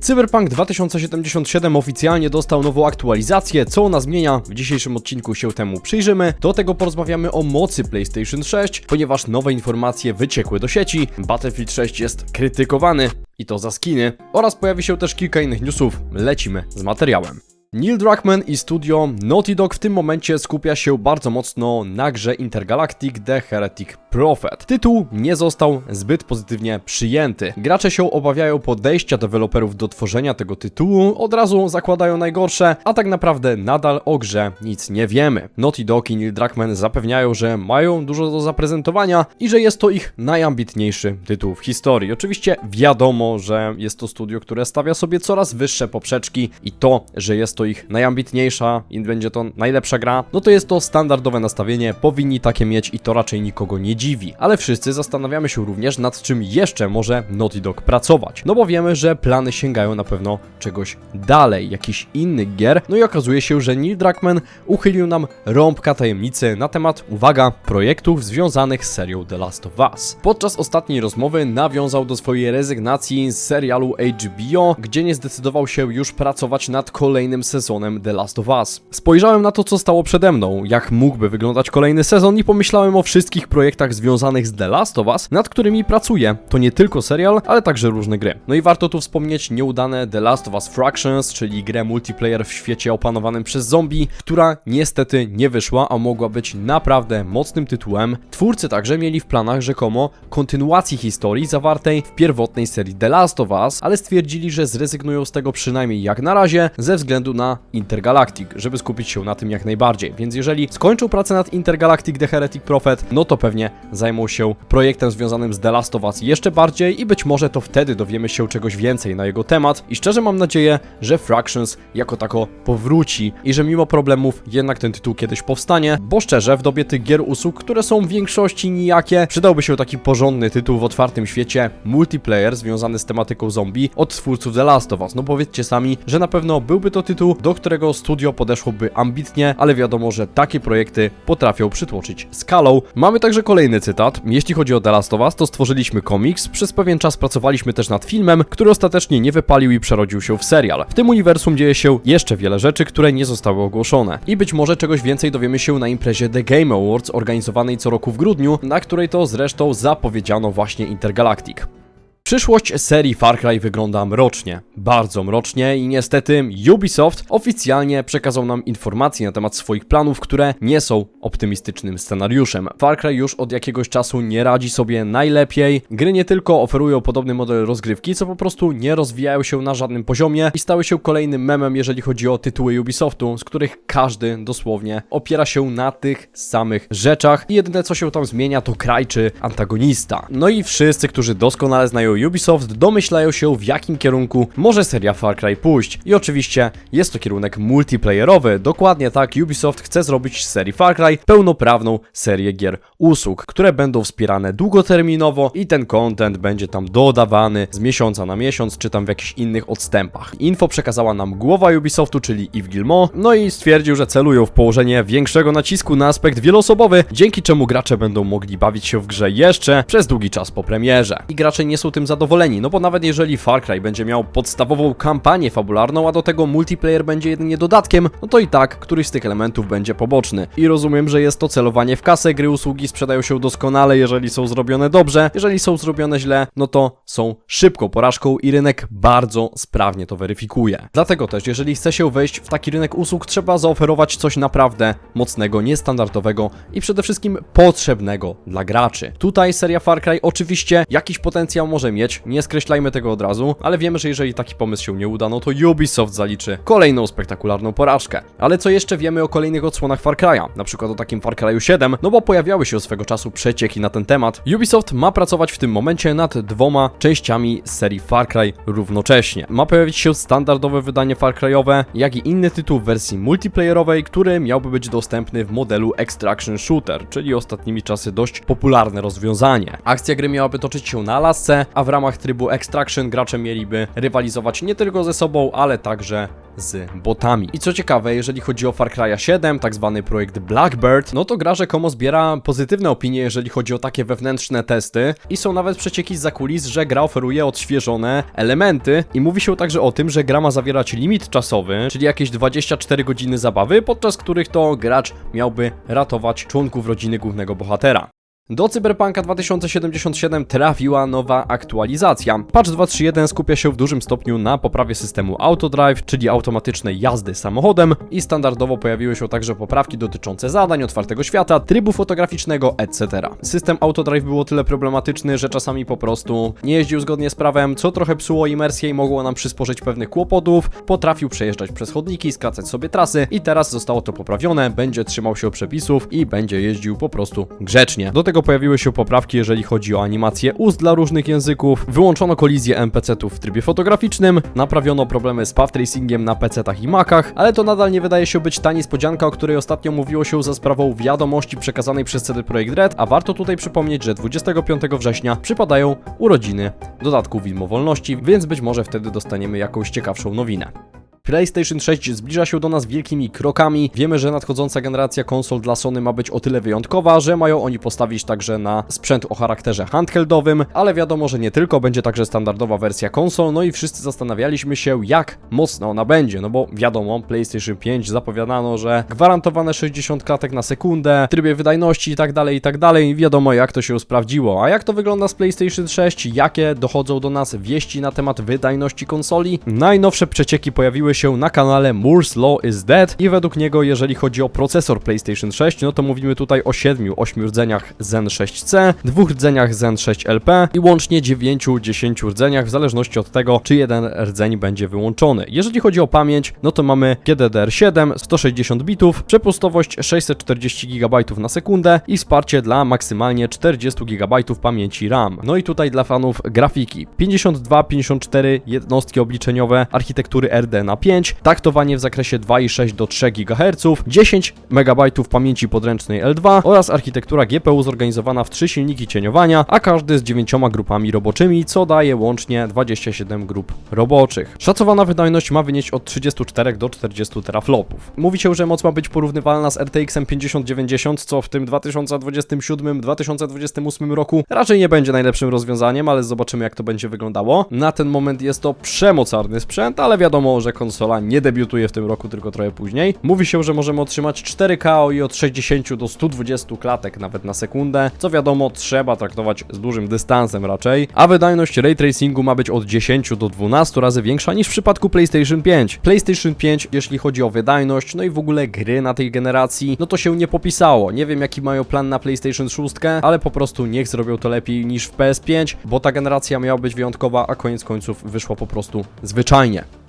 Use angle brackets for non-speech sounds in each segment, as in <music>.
Cyberpunk 2077 oficjalnie dostał nową aktualizację, co ona zmienia, w dzisiejszym odcinku się temu przyjrzymy. Do tego porozmawiamy o mocy PlayStation 6, ponieważ nowe informacje wyciekły do sieci, Battlefield 6 jest krytykowany, i to za skiny, oraz pojawi się też kilka innych newsów. Lecimy z materiałem. Neil Druckmann i studio Naughty Dog w tym momencie skupia się bardzo mocno na grze Intergalactic The Heretic Prophet. Tytuł nie został zbyt pozytywnie przyjęty. Gracze się obawiają podejścia deweloperów do tworzenia tego tytułu, od razu zakładają najgorsze, a tak naprawdę nadal o grze nic nie wiemy. Naughty Dog i Neil Druckmann zapewniają, że mają dużo do zaprezentowania i że jest to ich najambitniejszy tytuł w historii. Oczywiście wiadomo, że jest to studio, które stawia sobie coraz wyższe poprzeczki i to, że jest to ich najambitniejsza i będzie to najlepsza gra, no to jest to standardowe nastawienie, powinni takie mieć i to raczej nikogo nie dziwi. Ale wszyscy zastanawiamy się również nad czym jeszcze może Naughty Dog pracować. No bo wiemy, że plany sięgają na pewno czegoś dalej, jakichś innych gier. No i okazuje się, że Neil Druckmann uchylił nam rąbka tajemnicy na temat, uwaga, projektów związanych z serią The Last of Us. Podczas ostatniej rozmowy nawiązał do swojej rezygnacji z serialu HBO, gdzie nie zdecydował się już pracować nad kolejnym sezonem The Last of Us. Spojrzałem na to, co stało przede mną, jak mógłby wyglądać kolejny sezon i pomyślałem o wszystkich projektach związanych z The Last of Us, nad którymi pracuję. To nie tylko serial, ale także różne gry. No i warto tu wspomnieć nieudane The Last of Us Fractions, czyli grę multiplayer w świecie opanowanym przez zombie, która niestety nie wyszła, a mogła być naprawdę mocnym tytułem. Twórcy także mieli w planach rzekomo kontynuacji historii zawartej w pierwotnej serii The Last of Us, ale stwierdzili, że zrezygnują z tego przynajmniej jak na razie, ze względu na Intergalactic, żeby skupić się na tym jak najbardziej. Więc jeżeli skończą pracę nad Intergalactic The Heretic Prophet, no to pewnie zajmą się projektem związanym z The Last of Us jeszcze bardziej i być może to wtedy dowiemy się czegoś więcej na jego temat. I szczerze mam nadzieję, że Fractions jako tako powróci i że mimo problemów jednak ten tytuł kiedyś powstanie, bo szczerze w dobie tych gier usług, które są w większości nijakie, przydałby się taki porządny tytuł w otwartym świecie, multiplayer związany z tematyką zombie od twórców The Last of Us. No powiedzcie sami, że na pewno byłby to tytuł, do którego studio podeszłoby ambitnie, ale wiadomo, że takie projekty potrafią przytłoczyć skalą. Mamy także kolejny cytat. Jeśli chodzi o The Last of Us, to stworzyliśmy komiks, przez pewien czas pracowaliśmy też nad filmem, który ostatecznie nie wypalił i przerodził się w serial. W tym uniwersum dzieje się jeszcze wiele rzeczy, które nie zostały ogłoszone. I być może czegoś więcej dowiemy się na imprezie The Game Awards organizowanej co roku w grudniu, na której to zresztą zapowiedziano właśnie Intergalactic. Przyszłość serii Far Cry wygląda mrocznie, bardzo mrocznie i niestety Ubisoft oficjalnie przekazał nam informacje na temat swoich planów, które nie są optymistycznym scenariuszem. Far Cry już od jakiegoś czasu nie radzi sobie najlepiej. Gry nie tylko oferują podobny model rozgrywki, co po prostu nie rozwijają się na żadnym poziomie i stały się kolejnym memem, jeżeli chodzi o tytuły Ubisoftu, z których każdy dosłownie opiera się na tych samych rzeczach i jedyne co się tam zmienia to kraj czy antagonista. No i wszyscy, którzy doskonale znają Ubisoft domyślają się w jakim kierunku może seria Far Cry pójść. I oczywiście jest to kierunek multiplayerowy. Dokładnie tak Ubisoft chce zrobić z serii Far Cry pełnoprawną serię gier usług, które będą wspierane długoterminowo i ten content będzie tam dodawany z miesiąca na miesiąc, czy tam w jakichś innych odstępach. Info przekazała nam głowa Ubisoftu, czyli Yves Guillemot, no i stwierdził, że celują w położenie większego nacisku na aspekt wieloosobowy, dzięki czemu gracze będą mogli bawić się w grze jeszcze przez długi czas po premierze. I gracze nie są tym zadowoleni, no bo nawet jeżeli Far Cry będzie miał podstawową kampanię fabularną, a do tego multiplayer będzie jedynie dodatkiem, no to i tak któryś z tych elementów będzie poboczny. I rozumiem, że jest to celowanie w kasę, gry usługi sprzedają się doskonale, jeżeli są zrobione dobrze, jeżeli są zrobione źle, no to są szybką porażką i rynek bardzo sprawnie to weryfikuje. Dlatego też, jeżeli chce się wejść w taki rynek usług, trzeba zaoferować coś naprawdę mocnego, niestandardowego i przede wszystkim potrzebnego dla graczy. Tutaj seria Far Cry oczywiście jakiś potencjał może mieć, nie skreślajmy tego od razu, ale wiemy, że jeżeli taki pomysł się nie uda, no to Ubisoft zaliczy kolejną spektakularną porażkę. Ale co jeszcze wiemy o kolejnych odsłonach Far Cry'a? Na przykład o takim Far Cry'u 7, no bo pojawiały się swego czasu przecieki na ten temat. Ubisoft ma pracować w tym momencie nad dwoma częściami serii Far Cry równocześnie. Ma pojawić się standardowe wydanie Far Cry'owe, jak i inny tytuł w wersji multiplayerowej, który miałby być dostępny w modelu Extraction Shooter, czyli ostatnimi czasy dość popularne rozwiązanie. Akcja gry miałaby toczyć się na lasce, a w ramach trybu Extraction gracze mieliby rywalizować nie tylko ze sobą, ale także z botami. I co ciekawe, jeżeli chodzi o Far Cry 7, tak zwany projekt Blackbird, no to gra rzekomo zbiera pozytywne opinie, jeżeli chodzi o takie wewnętrzne testy i są nawet przecieki z zakulis, że gra oferuje odświeżone elementy i mówi się także o tym, że gra ma zawierać limit czasowy, czyli jakieś 24 godziny zabawy, podczas których to gracz miałby ratować członków rodziny głównego bohatera. Do Cyberpunka 2077 trafiła nowa aktualizacja. Patch 2.3.1 skupia się w dużym stopniu na poprawie systemu Autodrive, czyli automatycznej jazdy samochodem i standardowo pojawiły się także poprawki dotyczące zadań, otwartego świata, trybu fotograficznego, etc. System Autodrive był o tyle problematyczny, że czasami po prostu nie jeździł zgodnie z prawem, co trochę psuło imersję i mogło nam przysporzyć pewnych kłopotów, potrafił przejeżdżać przez chodniki, skracać sobie trasy i teraz zostało to poprawione, będzie trzymał się przepisów i będzie jeździł po prostu grzecznie. Do tego pojawiły się poprawki, jeżeli chodzi o animację ust dla różnych języków, wyłączono kolizję NPC-ów w trybie fotograficznym, naprawiono problemy z path tracingiem na PC-tach i Macach, ale to nadal nie wydaje się być ta niespodzianka, o której ostatnio mówiło się za sprawą wiadomości przekazanej przez CD Projekt Red, a warto tutaj przypomnieć, że 25 września przypadają urodziny dodatku Widmo Wolności, więc być może wtedy dostaniemy jakąś ciekawszą nowinę. PlayStation 6 zbliża się do nas wielkimi krokami. Wiemy, że nadchodząca generacja konsol dla Sony ma być o tyle wyjątkowa, że mają oni postawić także na sprzęt o charakterze handheldowym, ale wiadomo, że nie tylko, będzie także standardowa wersja konsol, no i wszyscy zastanawialiśmy się, jak mocna ona będzie, no bo wiadomo, PlayStation 5 zapowiadano, że gwarantowane 60 klatek na sekundę, trybie wydajności i tak dalej, i tak dalej, wiadomo jak to się sprawdziło. A jak to wygląda z PlayStation 6? Jakie dochodzą do nas wieści na temat wydajności konsoli? Najnowsze przecieki pojawiły się na kanale Moore's Law is Dead i według niego, jeżeli chodzi o procesor PlayStation 6, no to mówimy tutaj o 7-8 rdzeniach Zen 6C, dwóch rdzeniach Zen 6LP i łącznie 9-10 rdzeniach, w zależności od tego, czy jeden rdzeń będzie wyłączony. Jeżeli chodzi o pamięć, no to mamy GDDR7, 160 bitów, przepustowość 640 GB na sekundę i wsparcie dla maksymalnie 40 GB pamięci RAM. No i tutaj dla fanów grafiki 52-54 jednostki obliczeniowe architektury RD na 5, taktowanie w zakresie 2,6 do 3 GHz, 10 MB pamięci podręcznej L2 oraz architektura GPU zorganizowana w 3 silniki cieniowania, a każdy z 9 grupami roboczymi, co daje łącznie 27 grup roboczych. Szacowana wydajność ma wynieść od 34 do 40 teraflopów. Mówi się, że moc ma być porównywalna z RTX 5090, co w tym 2027-2028 roku raczej nie będzie najlepszym rozwiązaniem, ale zobaczymy jak to będzie wyglądało. Na ten moment jest to przemocarny sprzęt, ale wiadomo, że konsola nie debiutuje w tym roku, tylko trochę później. Mówi się, że możemy otrzymać 4K i od 60 do 120 klatek nawet na sekundę, co wiadomo trzeba traktować z dużym dystansem raczej, a wydajność ray tracingu ma być od 10 do 12 razy większa niż w przypadku PlayStation 5. PlayStation 5, jeśli chodzi o wydajność, no i w ogóle gry na tej generacji, no to się nie popisało. Nie wiem jaki mają plan na PlayStation 6, ale po prostu niech zrobią to lepiej niż w PS5, bo ta generacja miała być wyjątkowa, a koniec końców wyszła po prostu zwyczajnie.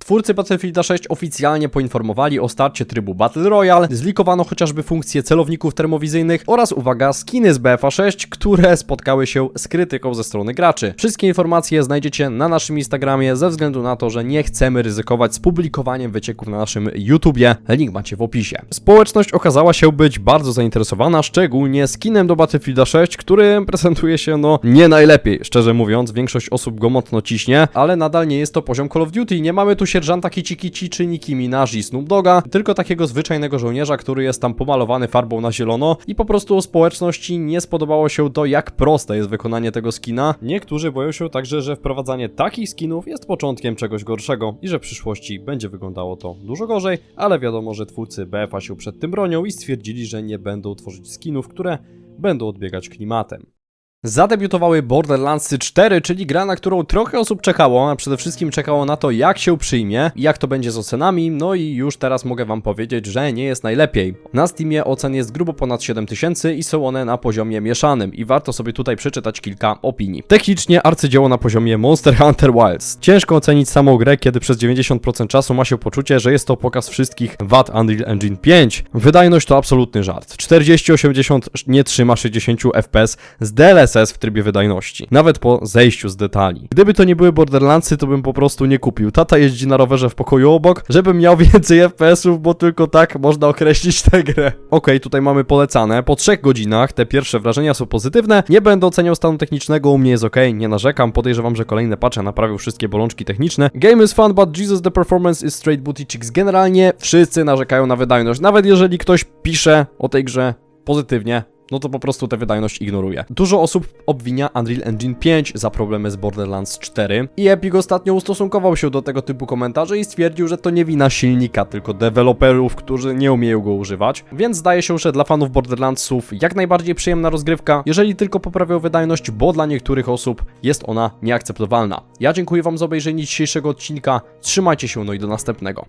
Twórcy Battlefielda 6 oficjalnie poinformowali o starcie trybu Battle Royale, zlikowano chociażby funkcje celowników termowizyjnych oraz, uwaga, skiny z BFA 6, które spotkały się z krytyką ze strony graczy. Wszystkie informacje znajdziecie na naszym Instagramie ze względu na to, że nie chcemy ryzykować z publikowaniem wycieków na naszym YouTubie. Link macie w opisie. Społeczność okazała się być bardzo zainteresowana, szczególnie skinem do Battlefielda 6, który prezentuje się no nie najlepiej, szczerze mówiąc. Większość osób go mocno ciśnie, ale nadal nie jest to poziom Call of Duty. Nie mamy tu sierżanta Kici Kici czy Nicki Minaj i Snoop Doga, tylko takiego zwyczajnego żołnierza, który jest tam pomalowany farbą na zielono i po prostu społeczności nie spodobało się to, jak proste jest wykonanie tego skina. Niektórzy boją się także, że wprowadzanie takich skinów jest początkiem czegoś gorszego i że w przyszłości będzie wyglądało to dużo gorzej, ale wiadomo, że twórcy BFA się przed tym bronią i stwierdzili, że nie będą tworzyć skinów, które będą odbiegać klimatem. Zadebiutowały Borderlands 4, czyli gra, na którą trochę osób czekało, a przede wszystkim czekało na to, jak się przyjmie jak to będzie z ocenami, no i już teraz mogę wam powiedzieć, że nie jest najlepiej. Na Steamie ocen jest grubo ponad 7000 i są one na poziomie mieszanym i warto sobie tutaj przeczytać kilka opinii. Technicznie arcydzieło na poziomie Monster Hunter Wilds. Ciężko ocenić samą grę, kiedy przez 90% czasu ma się poczucie, że jest to pokaz wszystkich wad Unreal Engine 5. Wydajność to absolutny żart. 40-80 nie trzyma 60 FPS z DLS W trybie wydajności, nawet po zejściu z detali. Gdyby to nie były Borderlandsy, to bym po prostu nie kupił. Tata jeździ na rowerze w pokoju obok, żebym miał <laughs> więcej FPS-ów, bo tylko tak można określić tę grę. Okej, tutaj mamy polecane. Po trzech godzinach te pierwsze wrażenia są pozytywne. Nie będę oceniał stanu technicznego, u mnie jest ok, nie narzekam. Podejrzewam, że kolejne patche naprawią wszystkie bolączki techniczne. Game is fun, but Jesus the performance is straight booty chicks. Generalnie wszyscy narzekają na wydajność. Nawet jeżeli ktoś pisze o tej grze pozytywnie, no to po prostu tę wydajność ignoruje. Dużo osób obwinia Unreal Engine 5 za problemy z Borderlands 4 i Epic ostatnio ustosunkował się do tego typu komentarzy i stwierdził, że to nie wina silnika, tylko deweloperów, którzy nie umieją go używać. Więc zdaje się, że dla fanów Borderlandsów jak najbardziej przyjemna rozgrywka, jeżeli tylko poprawią wydajność, bo dla niektórych osób jest ona nieakceptowalna. Ja dziękuję wam za obejrzenie dzisiejszego odcinka, trzymajcie się no i do następnego.